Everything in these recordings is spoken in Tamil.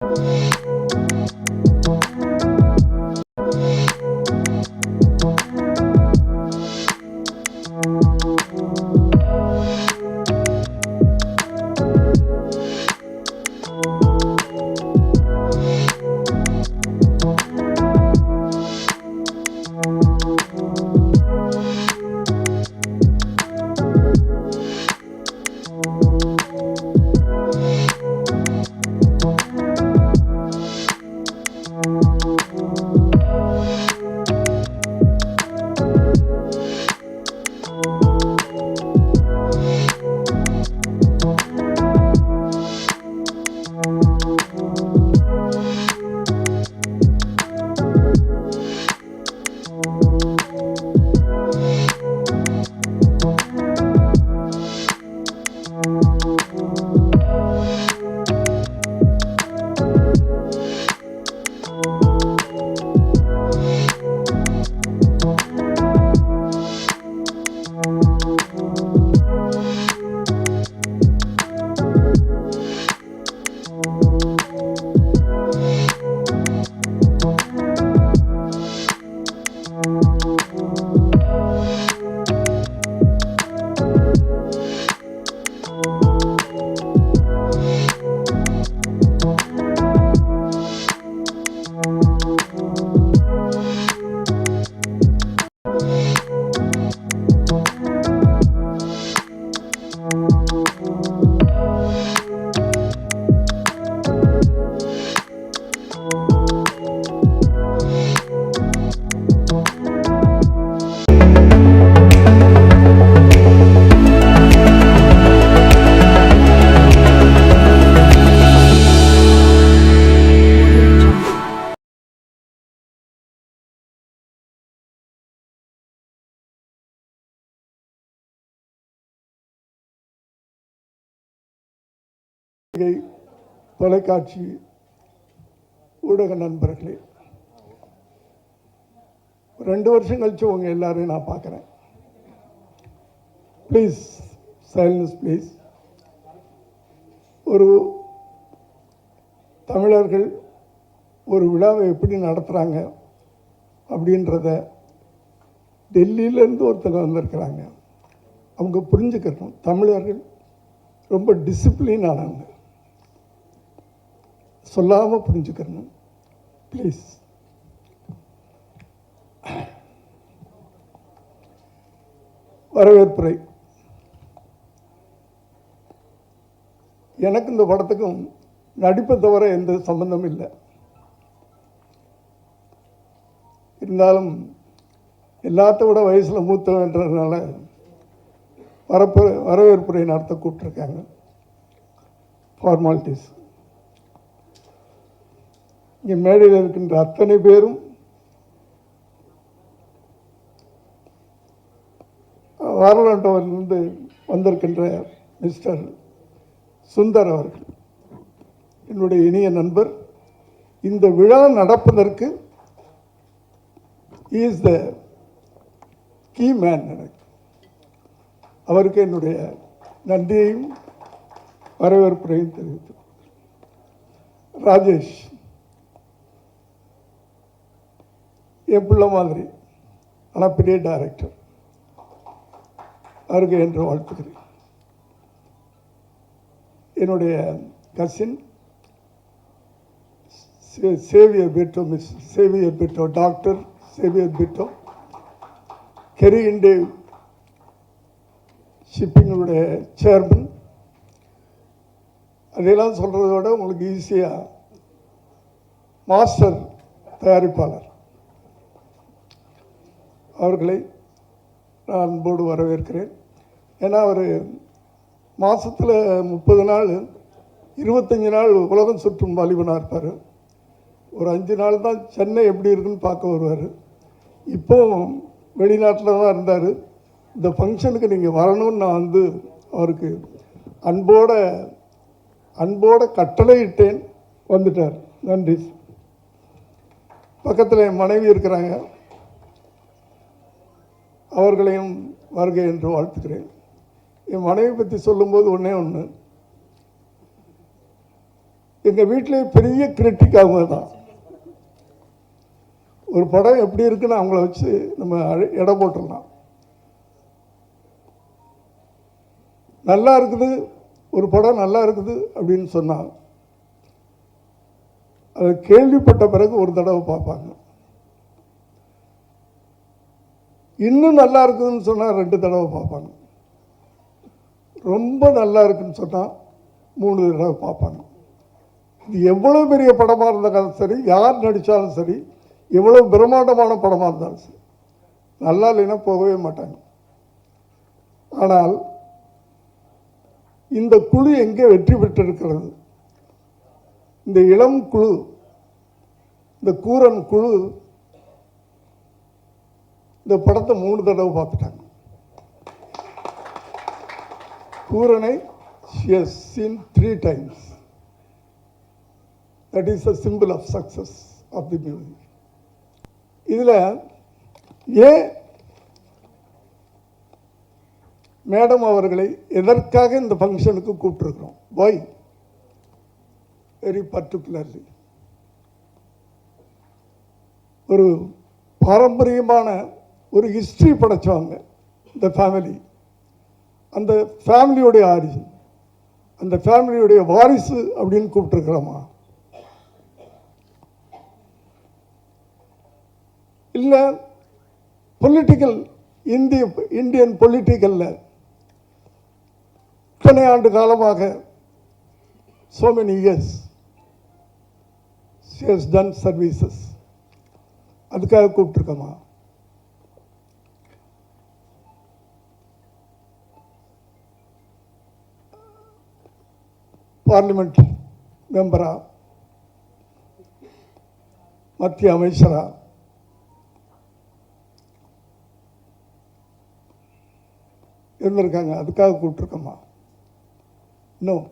Música தொலைக்காட்சி ஊடக நண்பர்களே ரெண்டு வருஷம் கழிச்சு உங்க எல்லாரையும் நான் பார்க்குறேன். ப்ளீஸ் சைலன்ஸ் ப்ளீஸ் ஒரு தமிழர்கள் ஒரு விழாவை எப்படி நடத்துகிறாங்க அப்படின்றத டெல்லியிலேருந்து ஒருத்தங்க வந்திருக்கிறாங்க. அவங்க புரிஞ்சுக்கணும் தமிழர்கள் ரொம்ப டிசிப்ளின் ஆனவங்க. சொல்லாமல் புரிஞ்சுக்கணும். ப்ளீஸ் வரவேற்புரை. எனக்கு இந்த படத்துக்கும் நடிப்பை தவிர எந்த சம்பந்தமும் இல்லை. இருந்தாலும் எல்லாத்த விட வயசில் மூத்தவன்றதுனால வரப்பு வரவேற்புரை நடத்த கூப்பிட்ருக்காங்க ஃபார்மாலிட்டிஸ் இங்கே மேடையில் இருக்கின்ற அத்தனை பேரும் வாரலாண்டோவிலிருந்து வந்திருக்கின்ற மிஸ்டர் சுந்தர் அவர்கள் என்னுடைய இனிய நண்பர். இந்த விழா நடப்பதற்கு இஸ் த கீ மேன் எனக்கு அவருக்கு என்னுடைய நன்றியையும் வரவேற்புரையும் தெரிவித்து ராஜேஷ். என் பிள்ளை மாதிரி. ஆனால் பெரிய டைரக்டர் அவருக்கு என்று வாழ்த்துக்கிறேன் என்னுடைய cousin Xavier Britto miss Xavier Britto doctor Xavier Britto Kerry Indev ஷிப்பிங்களுடைய chairman அதையெல்லாம் சொல்கிறத விட உங்களுக்கு ஈஸியாக மாஸ்டர் தயாரிப்பாளர். அவர்களை நான் அன்போடு வரவேற்கிறேன். ஏன்னா அவர் மாதத்தில் முப்பது நாள் இருபத்தஞ்சி நாள் உலகம் சுற்றும் வாலிபனாக இருப்பார். ஒரு அஞ்சு நாள் தான் சென்னை எப்படி இருக்குன்னு பார்க்க வருவார். இப்போ வெளிநாட்டில் தான் இருந்தார். இந்த ஃபங்க்ஷனுக்கு நீங்கள் வரணும்னு நான் வந்து அவருக்கு அன்போட அன்போட கட்டளையிட்டேன். வந்துட்டார். நன்றி. பக்கத்தில் என் மனைவி இருக்கிறாங்க. அவர்களையும் வருகை என்று வாழ்த்துக்கிறேன் என் மனைவி பற்றி சொல்லும்போது ஒன்றே ஒன்று எங்கள் வீட்டிலே பெரிய கிரிட்டிக் அவங்க தான் ஒரு படம் எப்படி இருக்குன்னு அவங்கள வச்சு நம்ம இடம் போட்டுடலாம். நல்லா இருக்குது ஒரு படம் நல்லா இருக்குது அப்படின்னு சொன்னால் அது கேள்விப்பட்ட பிறகு ஒரு தடவை பார்ப்பாங்க. இன்னும் நல்லா இருக்குதுன்னு சொன்னால் ரெண்டு தடவை பார்ப்பாங்க. ரொம்ப நல்லா இருக்குன்னு சொன்னால் மூணு தடவை பார்ப்பாங்க. இது எவ்வளோ பெரிய படமாக இருந்தாலும் சரி யார் நடித்தாலும் சரி எவ்வளோ பிரம்மாண்டமான படமாக இருந்தாலும் சரி நல்லா இல்லைன்னா போகவே மாட்டாங்க. ஆனால் இந்த குழு எங்கே வெற்றி பெற்றிருக்கிறது? இந்த இளம் குழு இந்த கூரன் குழு இந்த படத்தை மூணு தடவை பார்த்துட்டாங்க. Yes seen three times that is a simple of success of the music இதில் ஏன் மேடம் அவர்களை எதற்காக இந்த ஃபங்க்ஷனுக்கு கூப்பிட்டுருக்குறோம்? ஒய் வெரி பர்டிகுலர்லி ஒரு பாரம்பரியமான ஒரு ஹிஸ்ட்ரி படைச்சவங்க இந்த ஃபேமிலி அந்த ஃபேமிலியோடைய ஆரிஜின் அந்த ஃபேமிலியுடைய வாரிசு அப்படின்னு கூப்பிட்டுருக்குறோமா? இல்லை பொலிட்டிக்கல் இந்திய இந்தியன் பொலிட்டிக்கலில் இத்தனை ஆண்டு காலமாக so many years she has done services. அதுக்காக கூப்பிட்டுருக்கோமா? பார்லிமெண்ட் மெம்பராக மத்திய அமைச்சரா இருந்திருக்காங்க. அதுக்காக கூப்பிட்டுருக்கோமா இன்னும்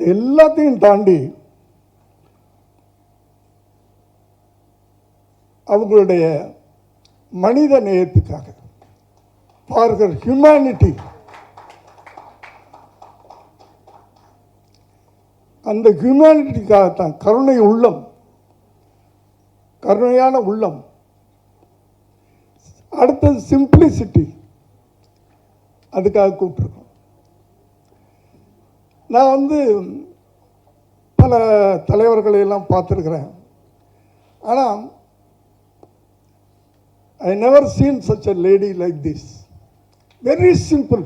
எல்லாத்தையும் தாண்டி அவங்களுடைய மனித நேயத்துக்காக ஃபார் ஹியூமனிட்டி அந்த ஹியூமனிட்டிக்காகத்தான் கருணை உள்ளம். கருணையான உள்ளம். அடுத்தது சிம்பிளிசிட்டி அதுக்காக கூப்பிட்ருக்கோம் நான் வந்து பல தலைவர்களையெல்லாம் பார்த்துருக்குறேன். ஆனால் I never seen such a lady like this very simple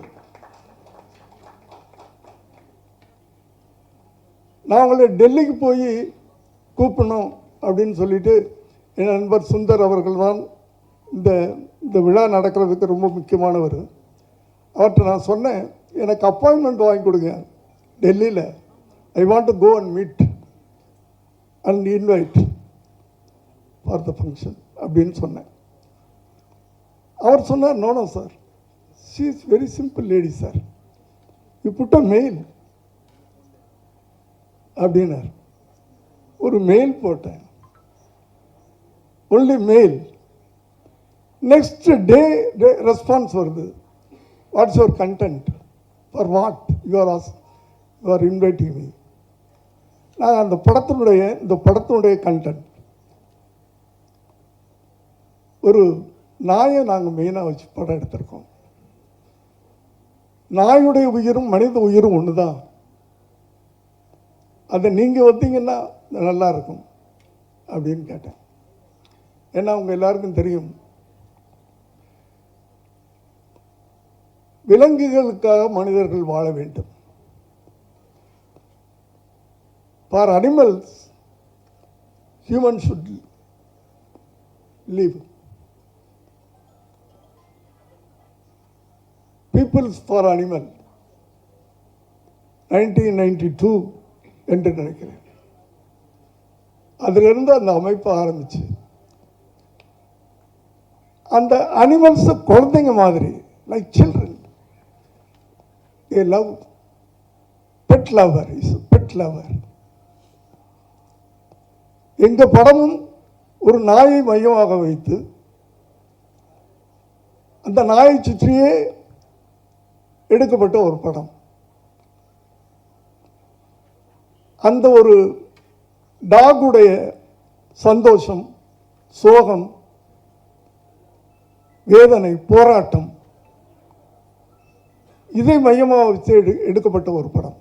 நான் டெல்லிக்கு போய் கூப்பிடணும் அப்படின்னு சொல்லிட்டு என் நண்பர் சுந்தர் அவர்கள் தான் இந்த இந்த விழா நடக்கிறதுக்கு ரொம்ப முக்கியமானவர். அவர்கிட்ட நான் சொன்னேன் எனக்கு அப்பாயின்மெண்ட் வாங்கி கொடுங்க டெல்லியில். I want to go and meet and invite for the function அப்படின்னு சொன்னேன். அவர் சொன்னார் no no sir she is very simple lady sir you put a mail அப்படின்னார். ஒரு மெயில் போட்டேன். Only mail next day response வருது. What's your content for what your as your are inviting me நாங்கள் அந்த படத்தினுடைய இந்த படத்தினுடைய கண்டென்ட் ஒரு நாயை நாங்கள் மெயினாக வச்சு படம் எடுத்திருக்கோம். நாயுடைய உயிரும் மனித உயிரும் ஒன்று தான் அதை நீங்கள் வந்தீங்கன்னா நல்லா இருக்கும் அப்படின்னு கேட்டேன். ஏன்னா அவங்க எல்லாருக்கும் தெரியும். விலங்குகளுக்காக மனிதர்கள் வாழ வேண்டும். For animals human should live peoples for animal nineteen ninety two என்று நினைக்கிறேன். அதிலிருந்து அந்த அமைப்பு ஆரம்பிச்சு அந்த அனிமல்ஸ் குழந்தைங்க மாதிரி like children a love pet lover is pet lover எங்கள் படமும் ஒரு நாயை மையமாக வைத்து அந்த நாயை சுற்றியே எடுக்கப்பட்ட ஒரு படம். அந்த ஒரு டாகுடைய சந்தோஷம் சோகம் வேதனை போராட்டம் இதை மையமாக வச்சு எடு எடுக்கப்பட்ட ஒரு படம்.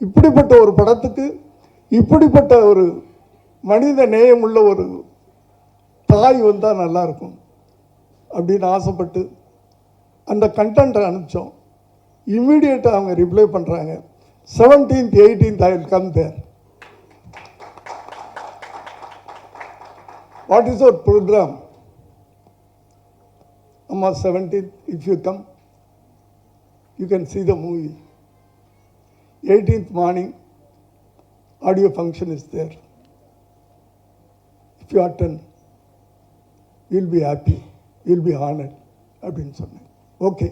இப்படிப்பட்ட ஒரு படத்துக்கு இப்படிப்பட்ட ஒரு மனித நேயமுள்ள ஒரு தாய் வந்தால் நல்லாயிருக்கும் அப்படின்னு ஆசைப்பட்டு அந்த கண்டென்ட்டை அனுப்பிச்சோம். இம்மிடியேட்டாக அவங்க ரிப்ளை பண்ணுறாங்க seventeenth eighteenth I will come there what is our programme அம்மா seventeenth if you come you can see the movie eighteenth morning audio function is there if you attend will be happy will be honoured அப்படின்னு சொன்னேன் ஓகே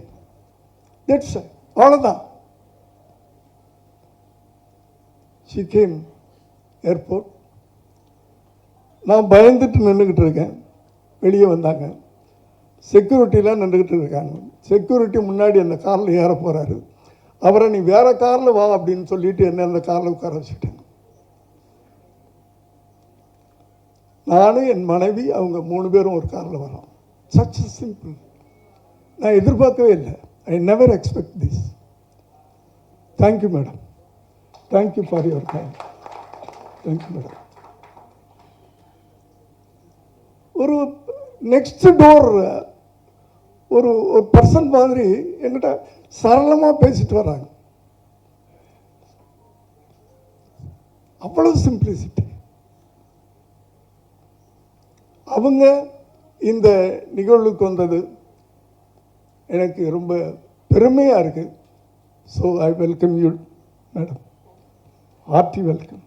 தட்ஸ் அவ்வளோதான் Sikkim airport நான் பயந்துட்டு நின்றுக்கிட்டு இருக்கேன். வெளியே வந்தாங்க. செக்யூரிட்டிலாம் நின்றுக்கிட்டு இருக்காங்க. செக்யூரிட்டி முன்னாடி அந்த காரில் ஏற போகிறாரு அவரை நீ வேறு காரில் வா அப்படின்னு சொல்லிட்டு என்ன அந்த காரில் உட்கார வச்சுட்டேன். நானும் என் மனைவி அவங்க மூணு பேரும் ஒரு காரில் வரோம். சச் சிம்பிள் நான் எதிர்பார்க்கவே இல்லை. I never expect this thank you madam thank you for your time thank you madam ஒரு நெக்ஸ்ட் டோர் ஒரு ஒரு பர்சன் மாதிரி என்கிட்ட சரளமாக பேசிட்டு வராங்க. அவ்வளவு சிம்பிளிசிட்டி அவங்க இந்த நிகழ்வுக்கு வந்தது எனக்கு ரொம்ப பெருமையாக இருக்குது so I welcome you madam hearty welcome